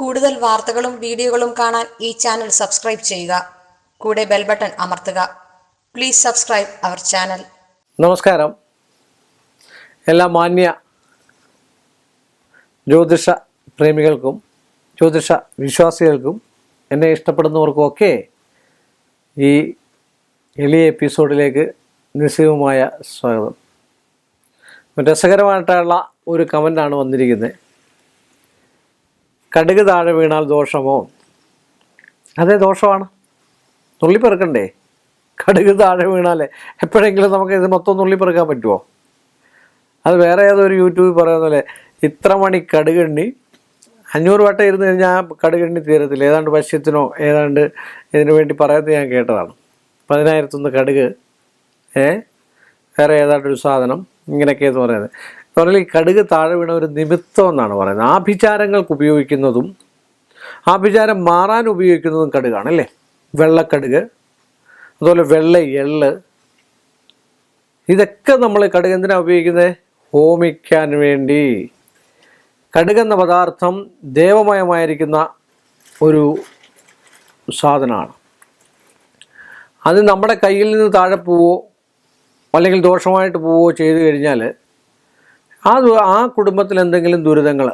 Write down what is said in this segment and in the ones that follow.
കൂടുതൽ വാർത്തകളും വീഡിയോകളും കാണാൻ ഈ ചാനൽ സബ്സ്ക്രൈബ് ചെയ്യുക. കൂടെ ബെൽ ബട്ടൺ അമർത്തുക. Please subscribe our channel. നമസ്കാരം. എല്ലാ മാന്യ ജ്യോതിഷ പ്രേമികൾക്കും ജ്യോതിഷ വിശ്വാസികൾക്കും എന്നെ ഇഷ്ടപ്പെടുന്നവർക്കും ഒക്കെ ഈ എളിയ എപ്പിസോഡിലേക്ക് നിസ്സീവമായ സ്വാഗതം. രസകരമായിട്ടുള്ള ഒരു കമന്റാണ് വന്നിരിക്കുന്നത്. കടുക് താഴെ വീണാൽ ദോഷമോ? അതേ ദോഷമാണ്. നുള്ളിപ്പെറുക്കണ്ടേ? കടുക് താഴെ വീണാലേ എപ്പോഴെങ്കിലും നമുക്ക് ഇത് മൊത്തം നുള്ളിപ്പെറുക്കാൻ പറ്റുമോ അത് വേറെ ഏതൊരു യൂട്യൂബിൽ പറയുന്ന പോലെ ഇത്ര മണി കടുകണ്ണി അഞ്ഞൂറ് വട്ടം ഇരുന്ന് കഴിഞ്ഞാൽ കടുകണ്ണി തീരത്തില്ല. ഏതാണ്ട് പശ്യത്തിനോ ഏതാണ്ട് ഇതിനു വേണ്ടി പറയുന്നത് ഞാൻ കേട്ടതാണ്. പതിനായിരത്തൊന്ന് കടുക് ഏ? വേറെ ഏതാണ്ടൊരു സാധനം ഇങ്ങനെയൊക്കെയെന്ന് പറയുന്നത്. പറഞ്ഞാൽ ഈ കടുക് താഴെ വീണ ഒരു നിമിത്തം എന്നാണ് പറയുന്നത്. ആഭിചാരങ്ങൾക്ക് ഉപയോഗിക്കുന്നതും ആഭിചാരം മാറാൻ ഉപയോഗിക്കുന്നതും കടുകാണ് അല്ലേ? വെള്ളക്കടുക് അതുപോലെ വെള്ള എള്ള്. ഇതൊക്കെ നമ്മൾ കടുക് എന്തിനാണ് ഉപയോഗിക്കുന്നത് ഹോമിക്കാൻ വേണ്ടി. കടുക് എന്ന പദാർത്ഥം ദേവമയമായിരിക്കുന്ന ഒരു സാധനമാണ്. അത് നമ്മുടെ കയ്യിൽ നിന്ന് താഴെ പോവോ അല്ലെങ്കിൽ ദോഷമായിട്ട് പോവുകയോ ചെയ്തു കഴിഞ്ഞാൽ ആ ആ കുടുംബത്തിൽ എന്തെങ്കിലും ദുരിതങ്ങൾ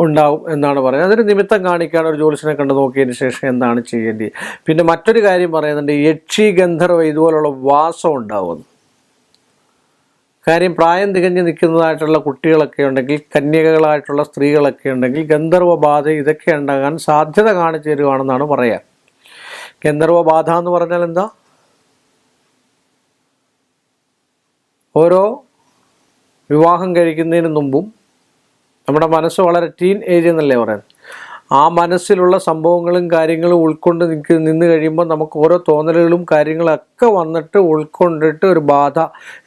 ഉണ്ടാവും എന്നാണ് പറയുന്നത്. അതൊരു നിമിത്തം കാണിക്കാൻ ഒരു ജ്യോതിഷനെ കണ്ട് നോക്കിയതിന് ശേഷം എന്താണ് ചെയ്യേണ്ടത് പിന്നെ മറ്റൊരു കാര്യം പറയുന്നുണ്ട് യക്ഷി ഗന്ധർവ ഇതുപോലുള്ള വാസം ഉണ്ടാവുന്നു. കാര്യം പ്രായം തികഞ്ഞ് നിൽക്കുന്നതായിട്ടുള്ള കുട്ടികളൊക്കെ ഉണ്ടെങ്കിൽ കന്യകകളായിട്ടുള്ള സ്ത്രീകളൊക്കെ ഉണ്ടെങ്കിൽ ഗന്ധർവ ബാധ ഇതൊക്കെ ഉണ്ടാകാൻ സാധ്യത കാണിച്ചു തരുവാണെന്നാണ് പറയാൻ ഗന്ധർവ ബാധ എന്ന് പറഞ്ഞാൽ എന്താ? ഓരോ വിവാഹം കഴിക്കുന്നതിന് മുമ്പും നമ്മുടെ മനസ്സ് വളരെ ടീൻ ഏജ് എന്നല്ലേ പറയുന്നത്? ആ മനസ്സിലുള്ള സംഭവങ്ങളും കാര്യങ്ങളും ഉൾക്കൊണ്ട് നിൽക്ക് നിന്ന് കഴിയുമ്പോൾ നമുക്ക് ഓരോ തോന്നലുകളും കാര്യങ്ങളൊക്കെ വന്നിട്ട് ഉൾക്കൊണ്ടിട്ട് ഒരു ബാധ.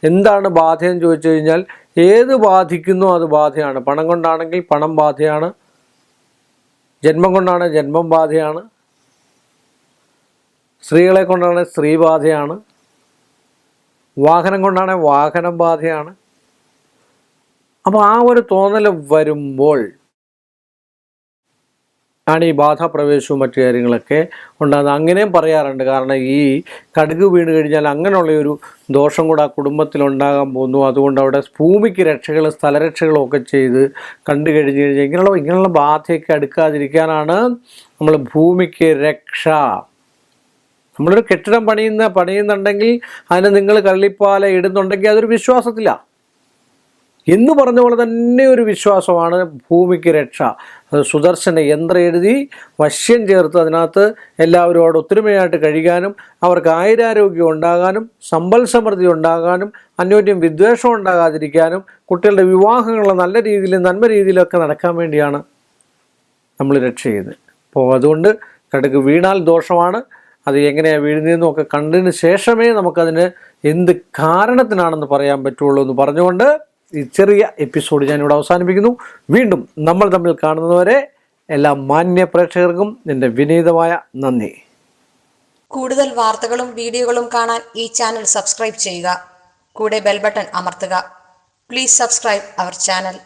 എന്താണ് ബാധയെന്ന് ചോദിച്ചു കഴിഞ്ഞാൽ ഏത് ബാധിക്കുന്നു അത് ബാധയാണ്. പണം കൊണ്ടാണെങ്കിൽ പണം ബാധയാണ്. ജന്മം കൊണ്ടാണ് ജന്മം ബാധയാണ്. സ്ത്രീകളെ കൊണ്ടാണ് സ്ത്രീ ബാധയാണ്. വാഹനം കൊണ്ടാണ് വാഹനം ബാധയാണ്. അപ്പോൾ ആ ഒരു തോന്നൽ വരുമ്പോൾ ആണ് ഈ ബാധാപ്രവേശവും മറ്റു കാര്യങ്ങളൊക്കെ ഉണ്ടാകുന്നത്. അങ്ങനെയും പറയാറുണ്ട്. കാരണം ഈ കടുക് വീണ് കഴിഞ്ഞാൽ അങ്ങനെയുള്ള ഒരു ദോഷം കൂടെ ആ കുടുംബത്തിൽ ഉണ്ടാകാൻ പോകുന്നു. അതുകൊണ്ട് അവിടെ ഭൂമിക്ക് രക്ഷകൾ സ്ഥലരക്ഷകളും ഒക്കെ ചെയ്ത് കണ്ടു കഴിഞ്ഞ് കഴിഞ്ഞാൽ ഇങ്ങനെയുള്ള ഇങ്ങനെയുള്ള ബാധയൊക്കെ അടുക്കാതിരിക്കാനാണ് നമ്മൾ ഭൂമിക്ക് രക്ഷ. നമ്മളൊരു കെട്ടിടം പണിയുന്ന പണിയുന്നുണ്ടെങ്കിൽ അതിന് നിങ്ങൾ കള്ളിപ്പാല ഇടുന്നുണ്ടെങ്കിൽ അതൊരു വിശ്വാസത്തിലാണ് എന്ന് പറഞ്ഞ പോലെ തന്നെ ഒരു വിശ്വാസമാണ് ഭൂമിക്ക് രക്ഷ. സുദർശന യന്ത്രം എഴുതി വശ്യം ചേർത്ത് അതിനകത്ത് എല്ലാവരോട് ഒത്തൊരുമയായിട്ട് കഴിയാനും അവർക്ക് ആയുരാരോഗ്യം ഉണ്ടാകാനും സമ്പൽ സമൃദ്ധി ഉണ്ടാകാനും അന്യോന്യം വിദ്വേഷം ഉണ്ടാകാതിരിക്കാനും കുട്ടികളുടെ വിവാഹങ്ങൾ നല്ല രീതിയിൽ നന്മ രീതിയിലൊക്കെ നടക്കാൻ വേണ്ടിയാണ് നമ്മൾ രക്ഷ ചെയ്യുന്നത് അപ്പോൾ അതുകൊണ്ട് കടുക്ക് വീണാൽ ദോഷമാണ്. അത് എങ്ങനെയാണ് വീഴുന്നതെന്നും ഒക്കെ കണ്ടതിന് ശേഷമേ നമുക്കതിന് എന്ത് കാരണത്തിനാണെന്ന് പറയാൻ പറ്റുള്ളൂ എന്ന് പറഞ്ഞുകൊണ്ട് ഈ ചെറിയ എപ്പിസോഡ് ഞാനിവിടെ അവസാനിപ്പിക്കുന്നു. വീണ്ടും നമ്മൾ തമ്മിൽ കാണുന്നവരെ എല്ലാ മാന്യ പ്രേക്ഷകർക്കും എന്റെ വിനീതമായ നന്ദി. കൂടുതൽ വാർത്തകളും വീഡിയോകളും കാണാൻ ഈ ചാനൽ സബ്സ്ക്രൈബ് ചെയ്യുക. കൂടെ ബെൽബട്ടൺ അമർത്തുക. Please subscribe our channel